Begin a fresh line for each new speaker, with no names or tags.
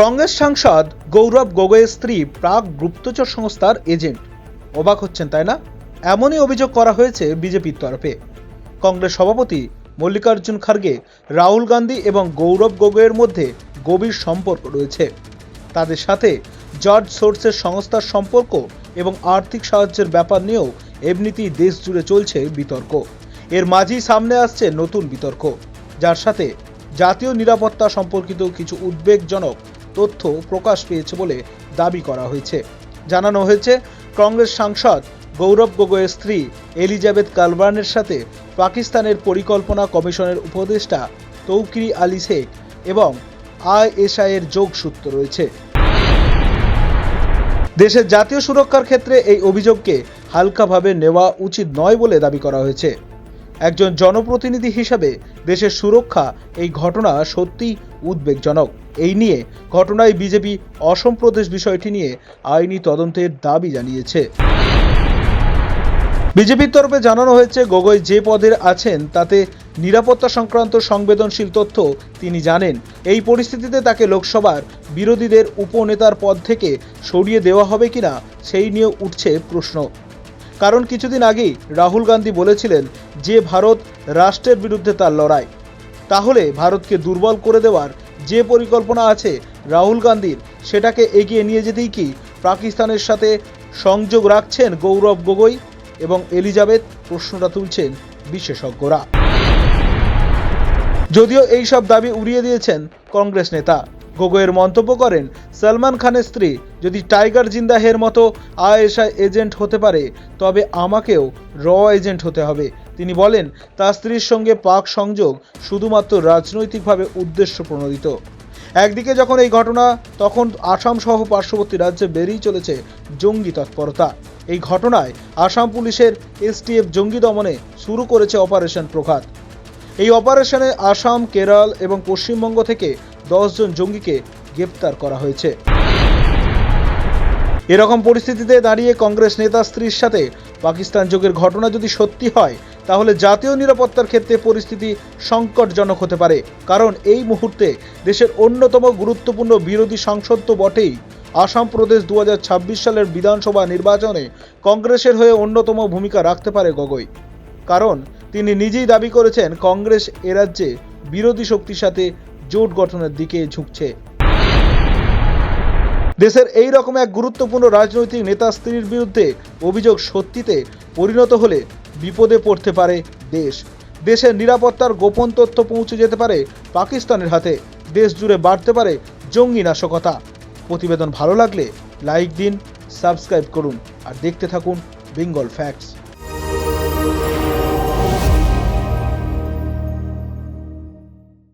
কংগ্রেস সাংসদ গৌরব গগৈয়ের স্ত্রী প্রাক গুপ্তচর সংস্থার এজেন্ট। অবাক হচ্ছেন, তাই না? এমনই অভিযোগ করা হয়েছে বিজেপির তরফে। কংগ্রেস সভাপতি মল্লিকার্জুন খার্গে, রাহুল গান্ধী এবং গৌরব গগৈয়ের মধ্যে গভীর সম্পর্ক রয়েছে। তাদের সাথে জর্জ সোর্সের সংস্থার সম্পর্ক এবং আর্থিক সাহায্যের ব্যাপার নিয়েও এমনিতেই দেশ জুড়ে চলছে বিতর্ক। এর মাঝেই সামনে আসছে নতুন বিতর্ক। যার সাথে জাতীয় নিরাপত্তা সম্পর্কিত কিছু উদ্বেগজনক তথ্য প্রকাশ পেয়েছে বলে দাবি করা হয়েছে। জানানো হয়েছে, কংগ্রেস সাংসদ গৌরব গগৈয়ের স্ত্রী এলিজাবেথ কালবার্নের সাথে পাকিস্তানের পরিকল্পনা কমিশনের উপদেষ্টা তৌকিরি আলী শেখ এবং আইএসআই এর যোগসূত্র রয়েছে। দেশের জাতীয় সুরক্ষার ক্ষেত্রে এই অভিযোগকে হালকাভাবে নেওয়া উচিত নয় বলে দাবি করা হয়েছে। একজন জনপ্রতিনিধি হিসাবে দেশের সুরক্ষা এই ঘটনা সত্যি উদ্বেগজনক। এই নিয়ে ঘটনায় বিজেপি অসম প্রদেশ বিষয়টি নিয়ে আইনি তদন্তের দাবি জানিয়েছে। বিজেপির তরফে জানানো হয়েছে, গগৈ যে পদে আছেন তাতে নিরাপত্তা সংক্রান্ত সংবেদনশীল তথ্য তিনি জানেন। এই পরিস্থিতিতে তাকে লোকসভার বিরোধীদের উপনেতার পদ থেকে সরিয়ে দেওয়া হবে কিনা সেই নিয়ে উঠছে প্রশ্ন। কারণ কিছুদিন আগেই রাহুল গান্ধী বলেছিলেন যে ভারত রাষ্ট্রের বিরুদ্ধে তার লড়াই। তাহলে ভারতকে দুর্বল করে দেওয়ার যে পরিকল্পনা আছে রাহুল গান্ধীর, সেটাকে এগিয়ে নিয়ে যেতেই কি পাকিস্তানের সাথে সংযোগ রাখছেন গৌরব গগৈ এবং এলিজাবেথ? প্রশ্নটা তুলছেন বিশেষজ্ঞরা। যদিও এই সব দাবি উড়িয়ে দিয়েছেন কংগ্রেস নেতা। গগৈয়ের মন্তব্য করেন, সলমান খানের স্ত্রী, যদি টাইগার জিন্দাহের মতো আয়েশা এজেন্ট হতে পারে, তবে আমাকেও র এজেন্ট হতে হবে। তিনি বলেন, তার স্ত্রীর সঙ্গে পাক সংযোগ শুধুমাত্র রাজনৈতিকভাবে উদ্দেশ্য প্রণোদিত একদিকে যখন এই ঘটনা, তখন আসাম সহ পার্শ্ববর্তী রাজ্যে বেরিয়ে চলেছে জঙ্গি তৎপরতা। এই ঘটনায় আসাম পুলিশের এসটিএফ জঙ্গি দমনে শুরু করেছে অপারেশন প্রঘাত। এই অপারেশনে আসাম, কেরল এবং পশ্চিমবঙ্গ থেকে জন জঙ্গিকে গ্রেপ্তার করা হয়েছে। এরকম পরিস্থিতিতে দাঁড়িয়ে কংগ্রেস নেতা স্ত্রীর সাথে পাকিস্তান যোগের ঘটনা যদি সত্যি হয়, তাহলে জাতীয় নিরাপত্তার ক্ষেত্রে পরিস্থিতি সংকটজনক হতে পারে। কারণ এই মুহূর্তে দেশের অন্যতম গুরুত্বপূর্ণ বিরোধী সংসদ তো বটেই। আসাম প্রদেশ দু হাজার ছাব্বিশ সালের বিধানসভা নির্বাচনে কংগ্রেসের হয়ে অন্যতম ভূমিকা রাখতে পারে গগৈ। কারণ তিনি নিজেই দাবি করেছেন, কংগ্রেস এ রাজ্যে বিরোধী শক্তির সাথে জোট গঠনের দিকে ঝুঁকছে। দেশের এই রকম এক গুরুত্বপূর্ণ রাজনৈতিক নেতা স্ত্রীর বিরুদ্ধে অভিযোগ সত্যিতে পরিণত হলে বিপদে পড়তে পারে দেশ। দেশের নিরাপত্তার গোপন তথ্য পৌঁছে যেতে পারে পাকিস্তানের হাতে। দেশ জুড়ে বাড়তে পারে জঙ্গি নাশকতা। প্রতিবেদন ভালো লাগলে লাইক দিন, সাবস্ক্রাইব করুন, আর দেখতে থাকুন বেঙ্গল ফ্যাক্টস।